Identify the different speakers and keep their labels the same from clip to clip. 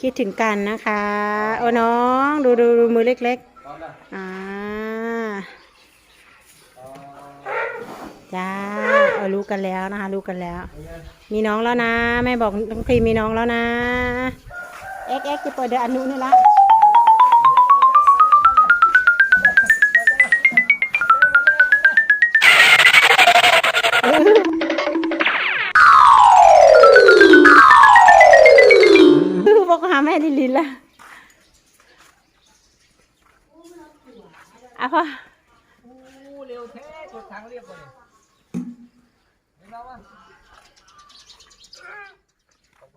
Speaker 1: คิดถึงกันนะคะโอ้น้องดูดูดูมือเล็กๆอ่าจ้าเออรู้กันแล้วนะคะ รู้กันแล้ว มีน้องแล้วนะแม่บอกต้องครีมมีน้องแล้วนะเอ็กเอ็กจะเปิดเดือนอนุนี่ละ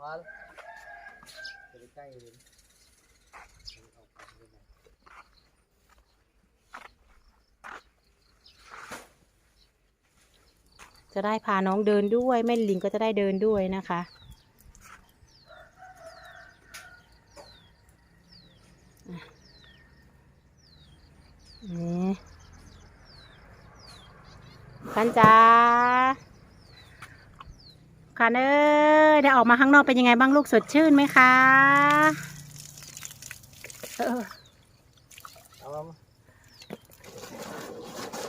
Speaker 1: ออ
Speaker 2: กมาจะไปใกล้เลย
Speaker 1: จะได้พาน้องเดินด้วย แม่ลิงก็จะได้เดินด้วยนะคะ นี่กันจ้า คันเอ้ยได้ออกมาข้างนอกเป็นยังไงบ้างลูกสดชื่นไหมคะเออ
Speaker 2: เอามา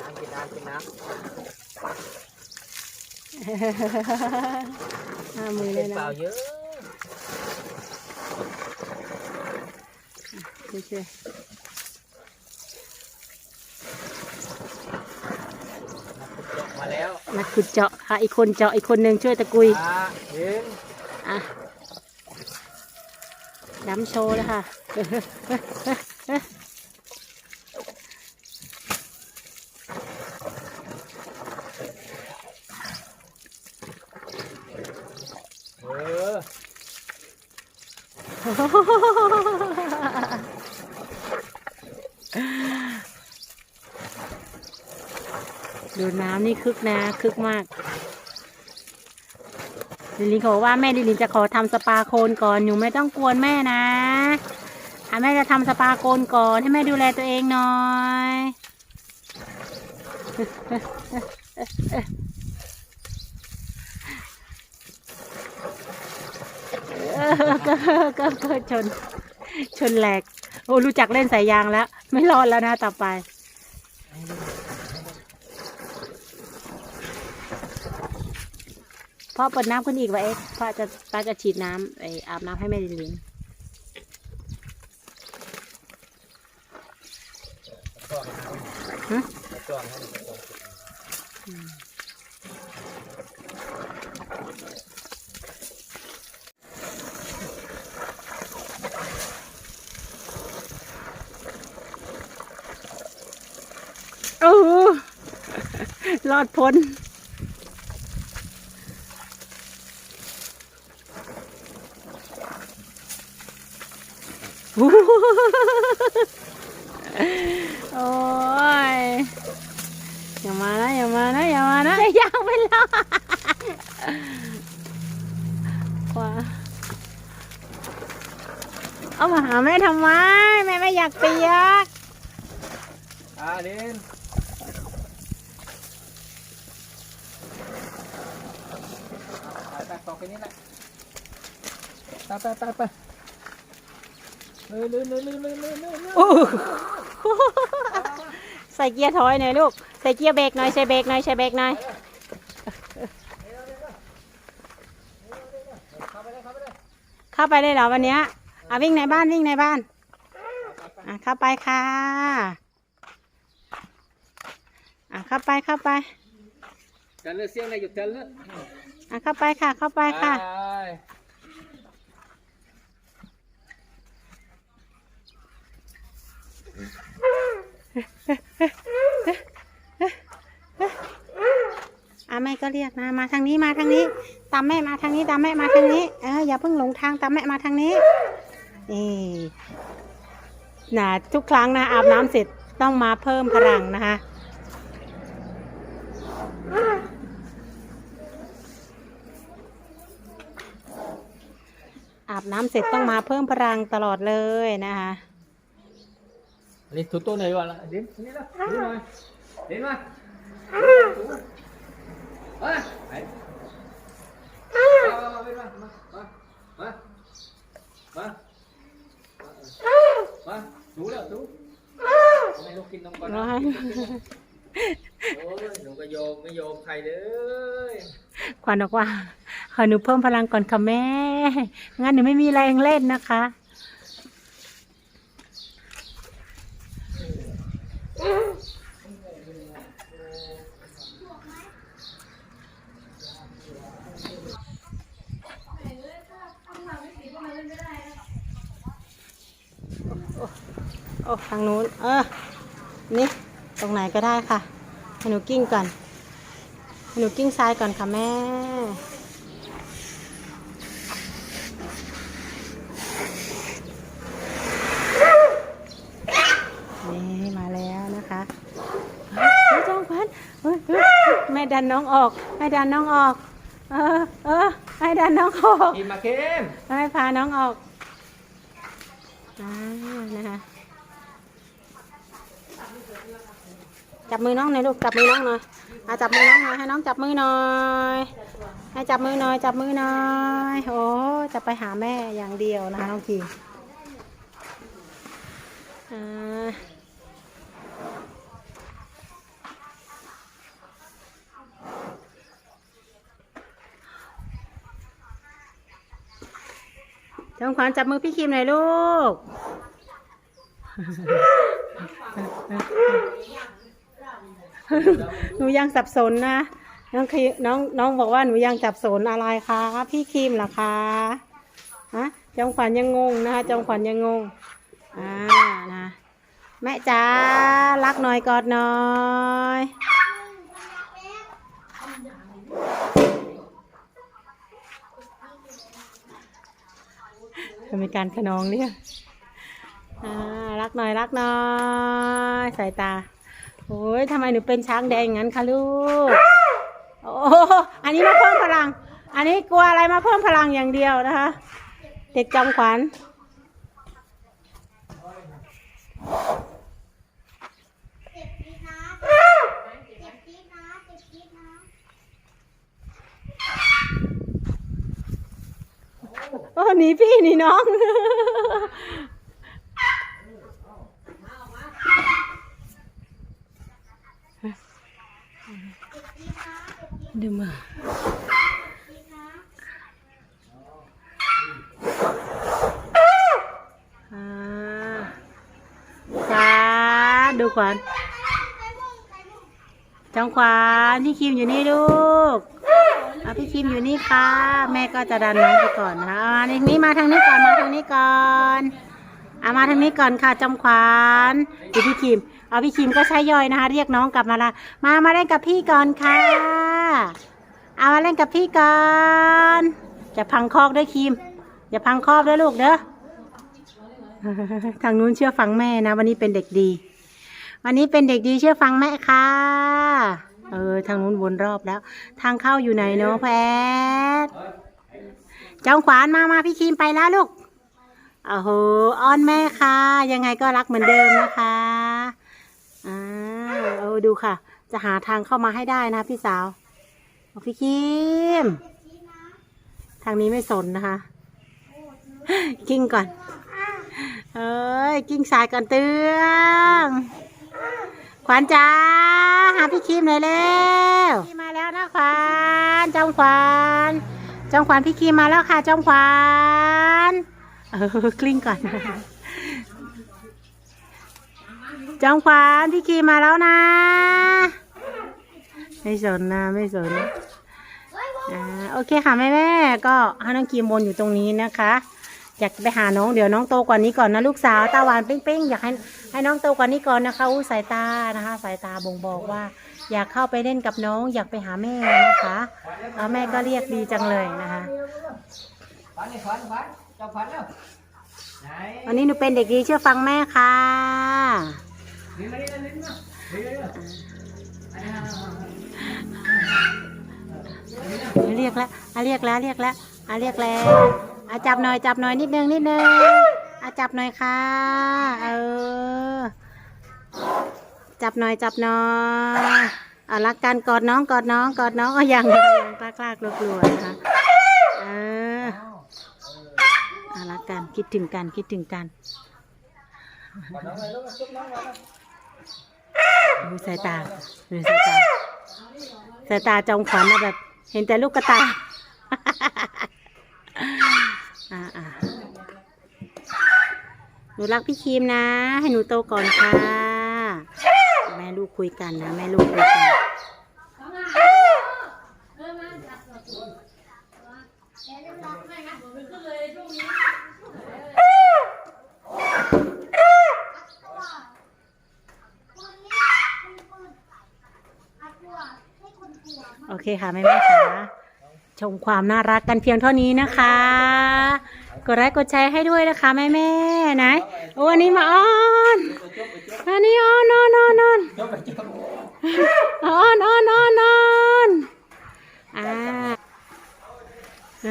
Speaker 2: น้ำกินน้ำกินน้ำ
Speaker 1: ห้ามือเล
Speaker 2: เป็
Speaker 1: ย
Speaker 2: น
Speaker 1: นะ
Speaker 2: เปล่าเยอะ
Speaker 1: ดูสิ
Speaker 2: มาแล้ว
Speaker 1: นักขุดเจาะค่ะอีกคนเจาะอีกคนหนึ่งช่วยตะกุย
Speaker 2: อ่าเห็น
Speaker 1: อะน้ำโชว์เลยค่ะ
Speaker 2: เออ
Speaker 1: ดู น้ำนี่คึกนะ คึกมากลิลินเขาบอกว่าแม่ลิลินจะขอทำสปาโคนก่อนหนูไม่ต้องกวนแม่นะแม่จะทำสปาโคนก่อนให้แม่ดูแลตัวเองหน่อยเออก็ก็ก็ชน ชนแหลก โอ้รู้จักเล่นสายยางแล้ว ไม่รอดแล้วนะต่อไป พ่อเปิดน้ำขึ้นอีกวะเอ๊ะพ่อจะป้าจะฉีดน้ำไออาบน้ำให้แม่ลินลิน
Speaker 2: จ้อง
Speaker 1: ฮะ
Speaker 2: จ้องให้มันจ้อง
Speaker 1: โอ้โหรอดพ้น โอ้โหโอ้ยอย่ามานะอย่ามานะอย่ามานะอยางไปแล้วว้าเอามาหาแม่ทำไมแม่ไม่อยากเปียก
Speaker 2: อ่าเด่นไปไปต่อไปนี้แหละไปไปไปไป เลยเลยเลยเลยเลยเลยเลย
Speaker 1: โอ้ใส่เกียร์ถอยหน่อยลูก ใส่เกียร์เบรกหน่อย ใส่เบรกหน่อย ใส่เบรกหน่อย
Speaker 2: เข้าไปเลยเข้าไปเลย
Speaker 1: เข้าไปเลยเหรอวันเนี้ยอะวิ่งในบ้านวิ่งในบ้าน อะเข้าไปค่ะ อะเข้าไปเข้าไป
Speaker 2: จันเลยเสียงอะไรหยุดจันเลย
Speaker 1: อะเข้าไปค่ะ เข้าไปค่ะ อะแม่ก็เรียกนะ มาทางนี้มาทางนี้ ตามแม่มาทางนี้ตามแม่มาทางนี้เอออย่าเพิ่งหลงทางตามแม่มาทางนี้นี่นะทุกครั้งนะอาบน้ำเสร็จต้องมาเพิ่มพลังนะคะอาบน้ำเสร็จต้องมาเพิ่มพลังตลอดเลยนะคะ
Speaker 2: อันนี้ถูตัวไหนวะล่ะเด่นนี่ละดูหน่อยเด่นมาเฮ้ยไปมามามามามามามามาถูแล้วถูให้ลูกกินนมก่อนนะ
Speaker 1: ร้อย
Speaker 2: โอ้ยหนูก็โยมไม่โยมใครเลย
Speaker 1: ขวัญบอกว่าขอหนูเพิ่มพลังก่อนค่ะแม่ งั้นหนูไม่มีแรงเล่นนะคะ โอ้ทางนู้น เออ นี่ ตรงไหนก็ได้ค่ะให้หนูกิ้งก่อนให้หนูกิ้งซ้ายก่อนค่ะแม่ นี่มาแล้วนะคะเฮ้ยจองขวัญเฮ้ยเฮ้ยแม่ดันน้องออก แม่ดันน้องออก เออ เออแม่ดันน้องออก
Speaker 2: กินมาเข้ม
Speaker 1: แม่พาน้องออกอ่านะคะ จับมือน้องหน่อยลูกจับมือน้องหน่อยอาจับมือน้องหน่อยให้น้องจับมือหน่อยให้จับมือหน่อยจับมือหน่อยโอ้จะไปหาแม่อย่างเดียวนะคะน้องกีอ่าจงขวัญจับมือพี่คิมหน่อยลูก หนูยังสับสนนะ น้องคีน้องน้องบอกว่าหนูยังสับสนอะไรคะพี่คิมเหรอคะฮะจองขวัญยังงงนะคะจองขวัญยังงงอ่านะแม่จ๋ารักหน่อยกอดหน่อยจะมีการขนองเนี่ยอ่ารักหน่อยรักหน่อยสายตา โอ้ยทำไมหนูเป็นช้างแดงงั้นคะลูก โอ้อันนี้มาเพิ่มพลัง อันนี้กลัวอะไรมาเพิ่มพลังอย่างเดียวนะคะ เด็กจอมขวัญ
Speaker 3: เจ็บจี๊ดนะเจ็บจี๊ดนะเจ็บจี๊ดนะ
Speaker 1: โอ้หนีพี่หนีน้อง ดูมา
Speaker 3: จี๊ดนะ
Speaker 1: อ่าขวานดู ขวานจองขวานพี่คิมอยู่นี่ลูกเอาพี่คิมอยู่นี่ค่ะ แม่ก็จะดันน้องไปก่อนนะคะเอามาทางนี้มาทางนี้ก่อนมาทางนี้ก่อนเอามาทางนี้ก่อนค่ะจองขวานดูพี่คิม เอาพี่คิมก็ใช้ย่อยนะคะ เรียกน้องกลับมาละมามาเล่นกับพี่ก่อนค่ะ เอามาเล่นกับพี่ก่อนจะพังคอกด้วยคิมอย่าพังคอกด้วยลูกเด้อทางนู้นเชื่อฟังแม่นะ วันนี้เป็นเด็กดี วันนี้เป็นเด็กดีเชื่อฟังแม่ค่ะเออทางนู้นวนรอบแล้ว ทางเข้าอยู่ไหนเนาะแพทเจ้าขวานมามาพี่คิมไปแล้วลูกโอ้โหอ้อนแม่ค่ะ ยังไงก็รักเหมือนเดิมนะคะอ่าเออดูค่ะ จะหาทางเข้ามาให้ได้นะพี่สาวบอกพี่คิมทางนี้ไม่สนนะคะกิ้งก่อน เอ้ย กิ้งสายก่อนเตือง วัญจ้าหาพี่คิมหน่อยเร็วพี่มาแล้วนะขวัญจอมขวัญจอมขวัญพี่คิมมาแล้วค่ะจอมขวัญเออกลิ้งก่อนจอมขวัญพี่คิมมาแล้วนะ ไม่สนนะไม่สนอ่าโอเคค่ะแม่แม่ก็ให้น้องกีมบนอยู่ตรงนี้นะคะ อยากไปหาน้องเดี๋ยวน้องโตกว่านี้ก่อนนะลูกสาวตาหวานเป้งๆอยากให้ให้น้องโตกว่านี้ก่อนนะคะอู้สายตานะคะ สายตาบ่งบอกว่า อยากเข้าไปเล่นกับน้อง อยากไปหาแม่นะคะแล้วแม่ก็เรียกดีจังเลยนะคะ
Speaker 2: วันนี้
Speaker 1: หนูเป็นเด็กดีเชื่อฟังแม่ค่ะเรียกแล้วอะเรียกแล้วเรียกแล้วอะเรียกแล้ว อะจับหน่อยจับหน่อยนิดนึงนิดนึงอะจับหน่อยค่ะ เออ จับหน่อยจับหน่อยอะรักกันกอดน้องกอดน้องกอดน้องก็ยังยังกล้ากล้ากลัวกลัวๆนะคะเอออะรักกันคิดถึงกันคิดถึงกันดูสายตาดูสายตาสายตาจอมขวัญแบบ เห็นแต่ลูกกระตา อ่าอ่าหนูรักพี่ครีมนะ ให้หนูโตก่อนค่ะ แม่ลูกคุยกันนะ แม่ลูกคุยกันโอเคค่ะแม่แม่ค่ะ ชมความน่ารักกันเพียงเท่านี้นะคะ กดไลค์กดแชร์ให้ด้วยนะคะแม่แม่ไหนโอ้อันนี้มาอ้อนอันนี้อ้อนอ้อนอ้อนอ้อนอ้อนอ้อนอ้อนอ้อนอ่าไหน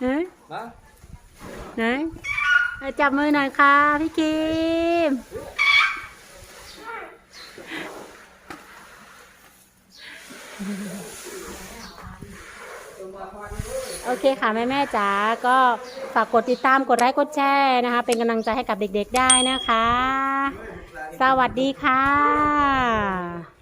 Speaker 1: ไหนไหนจับมือหน่อยค่ะพี่คิม โอเคค่ะแม่แม่จ๋าก็ฝากกดติดตามกดไลค์กดแชร์นะคะ เป็นกำลังใจให้กับเด็กๆได้นะคะ สวัสดีค่ะ